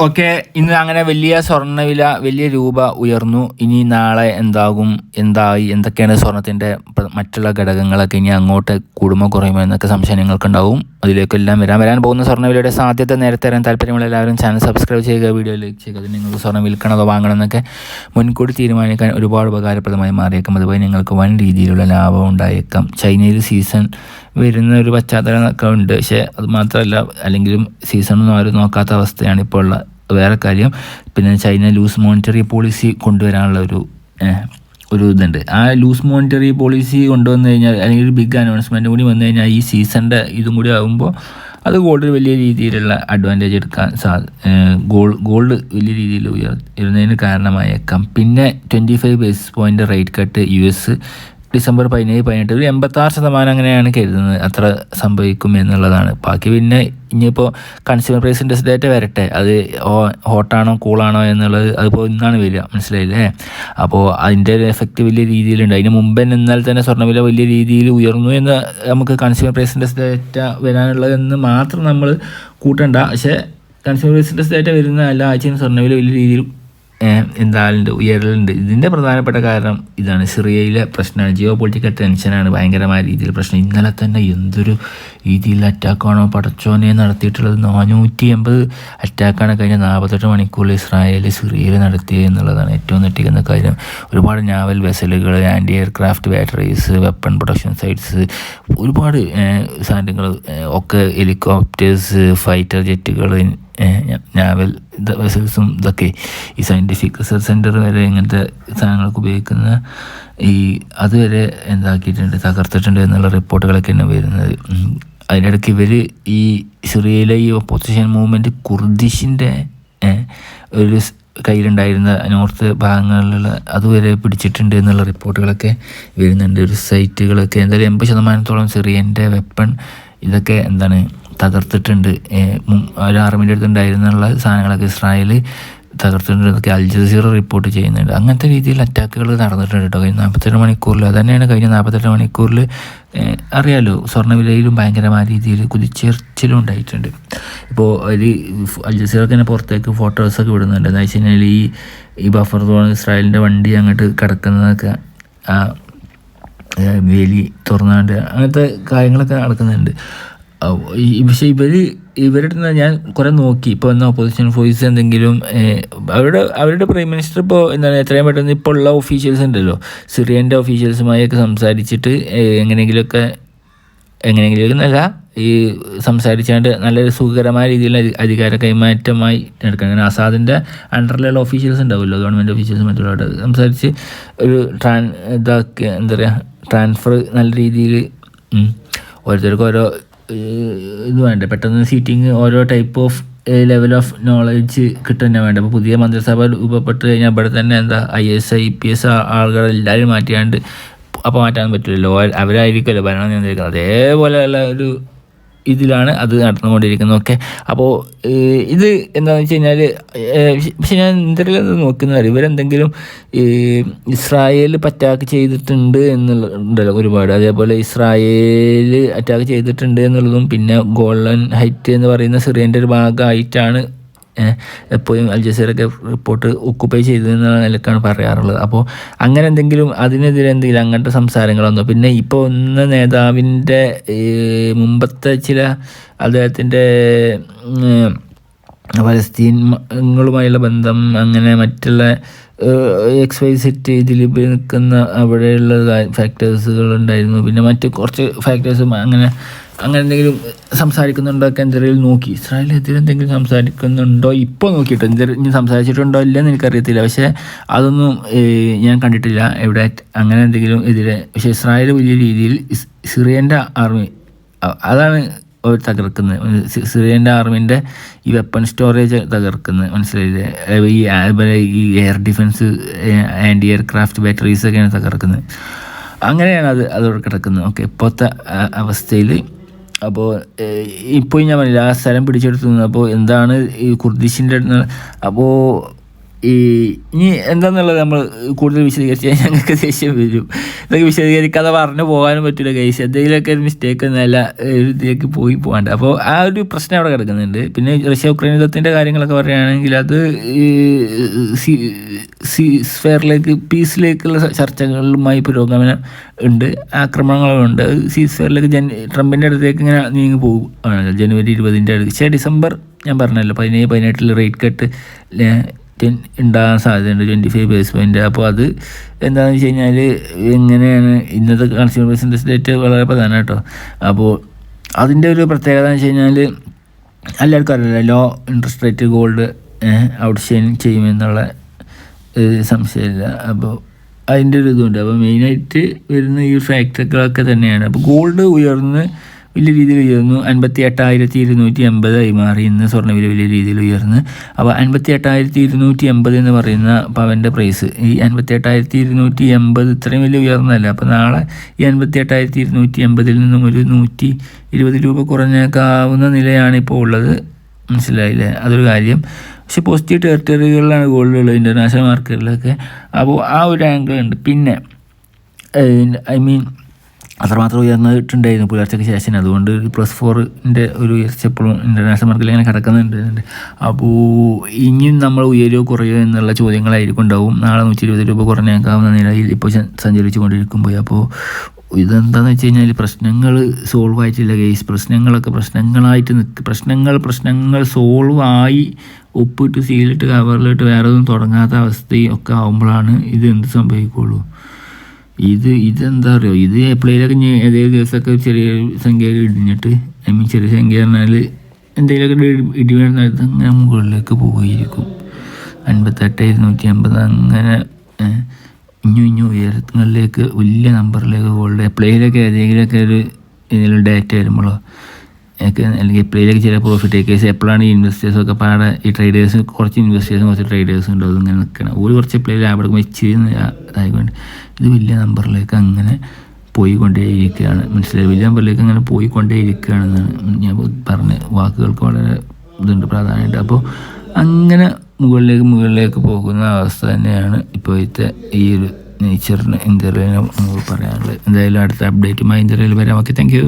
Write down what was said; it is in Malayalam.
ഓക്കെ ഇന്ന് അങ്ങനെ വലിയ സ്വർണവില വലിയ രൂപ ഉയർന്നു. ഇനി നാളെ എന്താകും എന്തായി എന്തൊക്കെയാണ് സ്വർണത്തിന്റെ മറ്റുള്ള ഘടകങ്ങളൊക്കെ ഇനി അങ്ങോട്ട് കൂടുമോ കുറയുമോ എന്നൊക്കെ സംശയം നിങ്ങൾക്കുണ്ടാവും അതിലേക്കെല്ലാം വരാൻ വരാൻ പോകുന്ന സ്വർണവിലയുടെ സാധ്യത നേരത്തെ അറിയാൻ താല്പര്യമുള്ള എല്ലാവരും ചാനൽ സബ്സ്ക്രൈബ് ചെയ്യുക വീഡിയോ ലൈക്ക് ചെയ്യുക. അത് നിങ്ങൾക്ക് സ്വർണം വിൽക്കണതോ വാങ്ങണം എന്നൊക്കെ മുൻകൂട്ടി തീരുമാനിക്കാൻ ഒരുപാട് ഉപകാരപ്രദമായി മാറിയേക്കാം. അതുപോലെ നിങ്ങൾക്ക് വൻ രീതിയിലുള്ള ലാഭം ഉണ്ടായേക്കാം. ചൈനയിൽ സീസൺ വരുന്ന ഒരു പശ്ചാത്തലമൊക്കെ ഉണ്ട്. പക്ഷേ അത് മാത്രമല്ല അല്ലെങ്കിലും സീസണൊന്നും ആരും നോക്കാത്ത അവസ്ഥയാണ് ഇപ്പോൾ ഉള്ള. വേറെ കാര്യം പിന്നെ ചൈന ലൂസ് മോണിറ്ററി പോളിസി കൊണ്ടുവരാനുള്ള ഒരു ഒരു ഇതുണ്ട്. ആ ലൂസ് മോണിറ്ററി പോളിസി കൊണ്ടുവന്നു കഴിഞ്ഞാൽ അല്ലെങ്കിൽ ഒരു ബിഗ് അനൗൺസ്മെന്റ് കൂടി വന്നു കഴിഞ്ഞാൽ ഈ സീസണിന്റെ ഇതും കൂടി ആകുമ്പോൾ അത് ഗോൾഡ് വലിയ രീതിയിലുള്ള അഡ്വാന്റേജ് എടുക്കാൻ സാ ഗോൾഡ് ഗോൾഡ് വലിയ രീതിയിൽ ഉയർ ഉയർന്നതിന് കാരണമായേക്കാം. പിന്നെ twenty five basis point rate cut U S December പതിനേഴ് പതിനെട്ട് ഒരു എൺപത്താറ് ശതമാനം അങ്ങനെയാണ് കരുതുന്നത്. അത്ര സംഭവിക്കും എന്നുള്ളതാണ്. ബാക്കി പിന്നെ ഇനിയിപ്പോൾ കൺസ്യൂമർ പ്രൈസ് ഇൻഡെക്സ് ഡേറ്റ വരട്ടെ. അത് ഹോട്ടാണോ കൂളാണോ എന്നുള്ളത് അതിപ്പോൾ ഇന്നാണ് വരിക. മനസ്സിലായില്ലേ? അപ്പോൾ അതിന്റെ ഒരു എഫക്റ്റ് വലിയ രീതിയിലുണ്ട്. അതിന് മുമ്പേ എന്നാൽ തന്നെ സ്വർണവില വലിയ രീതിയിൽ ഉയർന്നു എന്ന് നമുക്ക് കൺസ്യൂമർ പ്രൈസ് ഇൻഡെക്സ് ഡേറ്റ വരാനുള്ളതെന്ന് മാത്രം നമ്മൾ കൂട്ടണ്ട. പക്ഷേ കൺസ്യൂമർ പ്രൈസ് ഇൻഡെക്സ് ഡേറ്റ വരുന്ന എല്ലാ ആഴ്ചയും സ്വർണവില വലിയ രീതിയിൽ എന്താളുണ്ട് ഉയരലുണ്ട്. ഇതിന്റെ പ്രധാനപ്പെട്ട കാരണം ഇതാണ്. സിറിയയിലെ പ്രശ്നമാണ്. ജിയോ പൊളിറ്റിക്കൽ ടെൻഷനാണ് ഭയങ്കരമായ രീതിയിൽ പ്രശ്നം. ഇന്നലെ തന്നെ എന്തൊരു രീതിയിൽ അറ്റാക്കാണോ പടച്ചോനെ നടത്തിയിട്ടുള്ളത് നാനൂറ്റി എൺപത് അറ്റാക്കാണ് കഴിഞ്ഞ നാൽപ്പത്തെട്ട് മണിക്കൂറിൽ ഇസ്രായേൽ സിറിയയിൽ നടത്തിയത് എന്നുള്ളതാണ് ഏറ്റവും ഞെട്ടിക്കുന്ന കാര്യം ഒരുപാട് naval വെസലുകൾ anti aircraft batteries weapon production sites ഒരുപാട് സാധനങ്ങൾ ഒക്കെ ഹെലികോപ്റ്റേഴ്സ് ഫൈറ്റർ ജെറ്റുകൾ നാവൽ വെസൽസും ഇതൊക്കെ ഈ സയന്റിഫിക് റിസർച്ച് സെന്റർ വരെ ഇങ്ങനത്തെ സാധനങ്ങൾക്ക് ഉപയോഗിക്കുന്ന ഈ അതുവരെ എന്താക്കിയിട്ടുണ്ട് തകർത്തിട്ടുണ്ട് എന്നുള്ള റിപ്പോർട്ടുകളൊക്കെയാണ് വരുന്നത്. അതിനിടയ്ക്ക് ഇവർ ഈ സിറിയയിലെ ഈ ഒപ്പോസിഷൻ മൂവ്മെന്റ് കുർദിഷിന്റെ ഒരു കയ്യിലുണ്ടായിരുന്ന നോർത്ത് ഭാഗങ്ങളിലുള്ള അതുവരെ പിടിച്ചിട്ടുണ്ട് എന്നുള്ള റിപ്പോർട്ടുകളൊക്കെ വരുന്നുണ്ട്. ഒരു സൈറ്റുകളൊക്കെ എന്തായാലും എൺപത് ശതമാനത്തോളം സിറിയന്റെ വെപ്പൺ ഇതൊക്കെ എന്താണ് തകർത്തിട്ടുണ്ട്. ഒരു ആർമിന്റെ അടുത്ത് ഉണ്ടായിരുന്നുള്ള സാധനങ്ങളൊക്കെ ഇസ്രായേൽ തകർത്തിട്ടുണ്ട് അൽ ജസീറ റിപ്പോർട്ട് ചെയ്യുന്നുണ്ട്. അങ്ങനത്തെ രീതിയിൽ അറ്റാക്കുകൾ നടന്നിട്ടുണ്ട് കേട്ടോ. കഴിഞ്ഞ നാൽപ്പത്തെട്ട് മണിക്കൂറിൽ അത് തന്നെയാണ് കഴിഞ്ഞ നാൽപ്പത്തെട്ട് മണിക്കൂറിൽ അറിയാലോ സ്വർണവിലയിലും ഭയങ്കരമായ രീതിയിൽ കുതിച്ചേർച്ചിലും ഉണ്ടായിട്ടുണ്ട്. ഇപ്പോൾ ഒരു അൽ തന്നെ പുറത്തേക്ക് ഫോട്ടോസൊക്കെ വിടുന്നുണ്ട്. എന്താ വെച്ച് കഴിഞ്ഞാൽ ഈ ഈ ബഫർ സോൺ ഇസ്രായേലിന്റെ വണ്ടി അങ്ങോട്ട് കിടക്കുന്നതൊക്കെ ആ വേലി തുറന്നാണ്ട് അങ്ങനത്തെ കാര്യങ്ങളൊക്കെ നടക്കുന്നുണ്ട്. പക്ഷേ ഇവർ ഇവരുടെ നിന്ന് ഞാൻ കുറേ നോക്കി. ഇപ്പോൾ എന്ന ഓപ്പോസിഷൻ വോയിസ് എന്തെങ്കിലും അവരുടെ അവരുടെ പ്രൈം മിനിസ്റ്റർ ഇപ്പോൾ എന്താണ് എത്രയും പെട്ടെന്ന് ഇപ്പോൾ ഉള്ള ഒഫീഷ്യൽസ് ഉണ്ടല്ലോ. സിറിയന്റെ ഒഫീഷ്യൽസുമായൊക്കെ സംസാരിച്ചിട്ട് എങ്ങനെയെങ്കിലുമൊക്കെ എങ്ങനെയെങ്കിലും എന്നല്ല ഈ സംസാരിച്ചാണ്ട് നല്ലൊരു സുഖകരമായ രീതിയിൽ അധികാര കൈമാറ്റമായി നടക്കണം. അങ്ങനെ ആസാദിന്റെ അണ്ടറിലുള്ള ഓഫീഷ്യൽസ് ഉണ്ടാവുമല്ലോ ഗവൺമെന്റ് ഓഫീഷ്യൽസ് മറ്റുള്ളവരുടെ സംസാരിച്ച് ഒരു ട്രാൻ ഇതാക്കി എന്താ പറയുക ട്രാൻസ്ഫർ നല്ല രീതിയിൽ ഓരോരുത്തർക്കും ഓരോ ഇത് വേണ്ടേ? പെട്ടെന്ന് സീറ്റിംഗ് ഓരോ type of level of knowledge കിട്ടുന്ന വേണ്ട? അപ്പോൾ പുതിയ മന്ത്രിസഭ രൂപപ്പെട്ട് കഴിഞ്ഞാൽ ഇവിടെ തന്നെ എന്താ I S I P S ആളുകളെല്ലാവരും മാറ്റിയാണ്ട് അപ്പോൾ മാറ്റാൻ പറ്റില്ലല്ലോ. അവരായിരിക്കുമല്ലോ ഭരണം നിയന്ത്രിക്കുന്നത് അതേപോലെയുള്ള ഒരു ഇതിലാണ് അത് നടന്നുകൊണ്ടിരിക്കുന്നത്. ഓക്കെ. അപ്പോൾ ഇത് എന്താണെന്ന് വെച്ച് കഴിഞ്ഞാൽ പക്ഷെ ഞാൻ എന്തെങ്കിലും നോക്കുന്നത് ഇവരെന്തെങ്കിലും ഇസ്രായേൽ അറ്റാക്ക് ചെയ്തിട്ടുണ്ട് എന്നുള്ള ഒരുപാട്. അതേപോലെ ഇസ്രായേൽ അറ്റാക്ക് ചെയ്തിട്ടുണ്ട് എന്നുള്ളതും പിന്നെ ഗോൾഡൻ ഹൈറ്റ് എന്ന് പറയുന്ന സിറിയന്റെ ഒരു ഭാഗമായിട്ടാണ് എപ്പോഴും അൽ ജസീറൊക്കെ റിപ്പോർട്ട് ഒക്കുപ്പൈ ചെയ്തെന്ന നിലക്കാണ് പറയാറുള്ളത്. അപ്പോൾ അങ്ങനെ എന്തെങ്കിലും അതിനെതിരെ എന്തെങ്കിലും അങ്ങനത്തെ സംസാരങ്ങളൊന്നും പിന്നെ ഇപ്പോൾ ഒന്ന് നേതാവിന്റെ മുമ്പത്തെ ചില അദ്ദേഹത്തിന്റെ പലസ്തീനുകളുമായുള്ള ബന്ധം അങ്ങനെ മറ്റുള്ള എക്സ് വൈ സെറ്റ് ഇതിൽ നിൽക്കുന്ന അവിടെയുള്ള ഫാക്ടേഴ്സുകൾ ഉണ്ടായിരുന്നു. പിന്നെ മറ്റ് കുറച്ച് ഫാക്ടേഴ്സും അങ്ങനെ അങ്ങനെ എന്തെങ്കിലും സംസാരിക്കുന്നുണ്ടോ ഒക്കെ എന്തെങ്കിലും നോക്കി ഇസ്രായേലെതിരെ എന്തെങ്കിലും സംസാരിക്കുന്നുണ്ടോ? ഇപ്പോൾ നോക്കിയിട്ട്. ഇനി സംസാരിച്ചിട്ടുണ്ടോ ഇല്ലെന്ന് എനിക്കറിയത്തില്ല. പക്ഷേ അതൊന്നും ഞാൻ കണ്ടിട്ടില്ല. എവിടെ അങ്ങനെ എന്തെങ്കിലും എതിരെ. പക്ഷേ ഇസ്രായേൽ വലിയ രീതിയിൽ സിറിയന്റെ ആർമി അതാണ് അവർ തകർക്കുന്നത്. സിറിയന്റെ ആർമിന്റെ ഈ വെപ്പൺ സ്റ്റോറേജ് തകർക്കുന്നത്. മനസ്സിലായില്ലേ? ഈ അതുപോലെ ഈ air defence anti aircraft batteries ഒക്കെയാണ് തകർക്കുന്നത്. അങ്ങനെയാണ് അത് അതോടെ കിടക്കുന്നത്. ഓക്കെ ഇപ്പോഴത്തെ അവസ്ഥയിൽ അപ്പോൾ ഇപ്പോൾ ഞാൻ പറഞ്ഞില്ല ആ സ്ഥലം പിടിച്ചെടുത്തു അപ്പോൾ എന്താണ് ഈ കുർദിഷിന്റെ അപ്പോൾ ഈ ഇനി എന്താന്നുള്ളത് നമ്മൾ കൂടുതൽ വിശദീകരിച്ച് ഞങ്ങൾക്ക് ദേഷ്യം വരും. ഇതൊക്കെ വിശദീകരിക്കാതെ പറഞ്ഞു പോകാനും പറ്റില്ല കേസ് എന്തെങ്കിലുമൊക്കെ ഒരു മിസ്റ്റേക്ക് ഒരു ഇതിലേക്ക് പോയി പോകാണ്ട്. അപ്പോൾ ആ ഒരു പ്രശ്നം അവിടെ കിടക്കുന്നുണ്ട്. പിന്നെ റഷ്യ ഉക്രൈൻ യുദ്ധത്തിന്റെ കാര്യങ്ങളൊക്കെ പറയുകയാണെങ്കിൽ അത് ഈ സി സ്ഫെയറിലേക്ക് പീസിലേക്കുള്ള ചർച്ചകളുമായി പുരോഗമനം ഉണ്ട്. ആക്രമണങ്ങളുണ്ട് സി സ്ഫെയറിലേക്ക് ജൻ ട്രംപിന്റെ അടുത്തേക്ക് ഇങ്ങനെ നീങ്ങി പോകും ജനുവരി ഇരുപതിന്റെ അടുത്ത്. ഡിസംബർ ഞാൻ പറഞ്ഞല്ലോ പതിനേഴ് പതിനെട്ടിൽ റേറ്റ് കട്ട് ടെൻ ഉണ്ടാകാൻ സാധ്യതയുണ്ട്. ട്വന്റി ഫൈവ് ബേസ് അപ്പോൾ അത് എന്താണെന്ന് വെച്ച് കഴിഞ്ഞാൽ എങ്ങനെയാണ് ഇന്നത്തെ കൺസ്യൂമർ ബിസിനസ് ഡേറ്റ് വളരെ പ്രധാനം കേട്ടോ. അപ്പോൾ അതിന്റെ ഒരു പ്രത്യേകത എന്ന് വെച്ച് കഴിഞ്ഞാൽ എല്ലാവർക്കും അറിയില്ല low interest rate gold outshine ചെയ്യുമെന്നുള്ള സംശയമില്ല. അപ്പോൾ അതിന്റെ ഒരു ഇതുണ്ട്. അപ്പോൾ മെയിനായിട്ട് വരുന്ന ഈ ഫാക്ടറികളൊക്കെ തന്നെയാണ്. അപ്പോൾ ഗോൾഡ് ഉയർന്ന് വലിയ രീതിയിൽ ഉയർന്നു. അൻപത്തി എട്ടായിരത്തി ഇരുന്നൂറ്റി എൺപതായി മാറി ഇന്ന് സ്വർണവില വലിയ രീതിയിൽ ഉയർന്ന്. അപ്പോൾ അൻപത്തി എട്ടായിരത്തി ഇരുന്നൂറ്റി എൺപത് എന്ന് പറയുന്ന പവന്റെ പ്രൈസ് ഈ അൻപത്തി എട്ടായിരത്തി ഇരുന്നൂറ്റി എൺപത് ഇത്രയും വലിയ ഉയർന്നല്ല അപ്പോൾ നാളെ ഈ അൻപത്തി എട്ടായിരത്തി ഇരുന്നൂറ്റി എൺപതിൽ നിന്നും ഒരു നൂറ്റി ഇരുപത് രൂപ കുറഞ്ഞേക്കാവുന്ന നിലയാണ് ഇപ്പോൾ ഉള്ളത്. മനസ്സിലായില്ലേ? അതൊരു കാര്യം. പക്ഷേ പോസിറ്റീവ് ടെറിട്ടറികളിലാണ് ഗോൾഡ് ഉള്ളത് ഇന്റർനാഷണൽ മാർക്കറ്റിലൊക്കെ അപ്പോൾ ആ ഒരു ആംഗിൾ ഉണ്ട്. പിന്നെ ഐ മീൻ അത്രമാത്രം ഉയർന്നിട്ടുണ്ടായിരുന്നു പുലർച്ചയ്ക്ക് ശേഷം അതുകൊണ്ട് പ്ലസ് ഫോറിന്റെ ഒരു ഉയർച്ച എപ്പോഴും ഇന്റർനാഷണൽ മാർക്കറ്റിൽ ഇങ്ങനെ കിടക്കുന്നുണ്ട്. അപ്പോൾ ഇനിയും നമ്മൾ ഉയരുമോ കുറയോ എന്നുള്ള ചോദ്യങ്ങളായിരിക്കും ഉണ്ടാവും. നാളെ നൂറ്റി ഇരുപത് രൂപ കുറഞ്ഞേക്കാവുന്ന നിലയിൽ ഇപ്പോൾ സഞ്ചരിച്ചു കൊണ്ടിരിക്കുമ്പോൾ അപ്പോൾ ഇതെന്താണെന്ന് വെച്ച് കഴിഞ്ഞാൽ പ്രശ്നങ്ങൾ സോൾവ് ആയിട്ടില്ല കേസ് പ്രശ്നങ്ങളൊക്കെ പ്രശ്നങ്ങളായിട്ട് നിൽക്ക് പ്രശ്നങ്ങൾ പ്രശ്നങ്ങൾ സോൾവ് ആയി ഒപ്പിട്ട് സീലിട്ട് കവറിലിട്ട് വേറെ ഒന്നും തുടങ്ങാത്ത അവസ്ഥയും ഒക്കെ ആകുമ്പോഴാണ് ഇത് എന്ത് സംഭവിക്കുള്ളൂ. ഇത് ഇതെന്താ പറയുക ഇത് എപ്പോഴേലൊക്കെ ഞാൻ ഏതെങ്കിലും ദിവസമൊക്കെ ചെറിയ സംഖ്യ ഇടിഞ്ഞിട്ട് ഐ മീൻ ചെറിയ സംഖ്യ പറഞ്ഞാൽ എന്തെങ്കിലുമൊക്കെ ഇടി വീഴുന്നിടത്ത് അങ്ങനെ മുകളിലേക്ക് പോയിരിക്കും അൻപത്തെട്ട് ഇരുന്നൂറ്റി അമ്പത് അങ്ങനെ ഇഞ്ഞു ഇഞ്ഞു ഉയരങ്ങളിലേക്ക് വലിയ നമ്പറിലേക്ക് ഗോൾഡ് എപ്പോഴേലൊക്കെ ഏതെങ്കിലുമൊക്കെ ഒരു ഏതെങ്കിലും ഡേറ്റ വരുമ്പോഴോ അല്ലെങ്കിൽ എപ്പോഴേക്ക് ചില പ്രോഫിറ്റ് ടേക്കേഴ്സ് എപ്പോഴാണ് ഈ ഇൻവെസ്റ്റേഴ്സൊക്കെ പാടെ ഈ ട്രേഡേഴ്സ് കുറച്ച് ഇൻവെസ്റ്റേഴ്സും കുറച്ച് ട്രേഡേഴ്സും ഉണ്ട് അതിങ്ങനെ നിൽക്കണം. ഒരു കുറച്ച് എപ്പോഴും ലാഭം എടുക്കുമ്പോൾ ഇച്ചിരി ഇതായിക്കൊണ്ട് ഇത് വലിയ നമ്പറിലേക്ക് അങ്ങനെ പോയിക്കൊണ്ടേയിരിക്കുകയാണ്. മനസ്സിലായി? വലിയ നമ്പറിലേക്ക് അങ്ങനെ പോയിക്കൊണ്ടേയിരിക്കുകയാണെന്നാണ് ഞാൻ പറഞ്ഞ. വാക്കുകൾക്ക് വളരെ ഇതുണ്ട് പ്രാധാന്യമുണ്ട്. അപ്പോൾ അങ്ങനെ മുകളിലേക്ക് മുകളിലേക്ക് പോകുന്ന അവസ്ഥ തന്നെയാണ് ഇപ്പോഴത്തെ ഈ ഒരു നേച്ചറിന് ഇന്ത്യയിലും നമുക്ക് പറയാനുള്ളത്. എന്തായാലും അടുത്ത അപ്ഡേറ്റുമായി ഇന്ത്യയിൽ വരാം. Okay thank